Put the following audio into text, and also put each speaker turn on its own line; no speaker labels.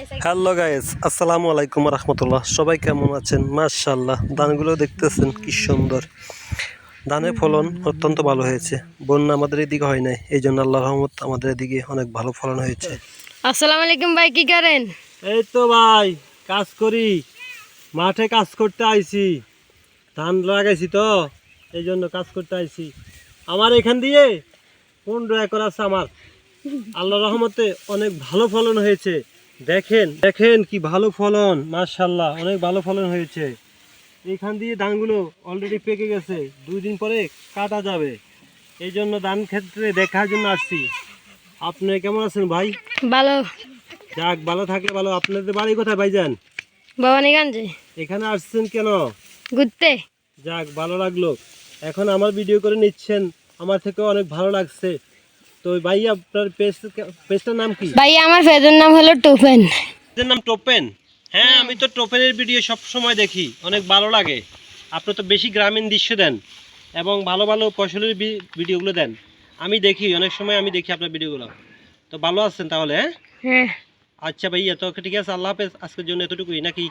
Hello guys আসসালামু আলাইকুম রহমতুল্লাহ সবাই কেমন আছেন মাশাল্লাহ ধানগুলো দেখতেছেন কি সুন্দর ধানের ফলন অত্যন্ত ভালো হয়েছে বন্যা আমাদের এদিকে হয় নাই এই জন্য আল্লাহ রহমত আমাদের এদিকে অনেক ভালো ফলন হয়েছে
আসসালামু আলাইকুম ভাই কি করেন
এই তো ভাই কাজ করি। মাঠে কাজ করতে আইছি। ধান লাগাইছি তো এই জন্য কাজ করতে আইছি। আমার এখান দিয়ে পনেরো একর আছে আমার। আল্লাহ রহমতে অনেক ভালো ফলন হয়েছে। দেখেন দেখেন কি ভালো ফলন মার্শাল্লাহ অনেক ভালো ফলন হয়েছে। এখান দিয়ে ধানগুলো অলরেডি পেকে গেছে দুই দিন পরে কাটা যাবে। এই জন্য ধান ক্ষেত্রে দেখার জন্য আসছি। আপনি কেমন আছেন ভাই?
ভালো।
যাক ভালো থাকলে ভালো। আপনাদের বাড়ি কোথায় ভাইজান?
ভবানীগঞ্জে।
এখানে আসছেন কেন?
ঘুরতে।
যাক ভালো লাগল। এখন আমার ভিডিও করে নিচ্ছেন। আমার থেকে অনেক ভালো লাগছে। তো ভাই আপনার পেজ পেজটার নাম কি?
ভাই আমার ফেজের নাম হলো টুফেন
পেজের নাম টোপেন? হ্যাঁ আমি তো টোপেনের ভিডিও সব সময় দেখি অনেক ভালো লাগে। আপনি তো বেশি গ্রামীণ দৃশ্য দেন এবং ভালো ভালো ফসলের ভিডিওগুলো দেন। আমি দেখি অনেক সময় আমি দেখি আপনার ভিডিওগুলো তো ভালো আছেন তাহলে হ্যাঁ?
হ্যাঁ।
আচ্ছা ভাইয়া তো ঠিক আছে আল্লাহ হাফেজ আজকের জন্য এতটুকুই নাকি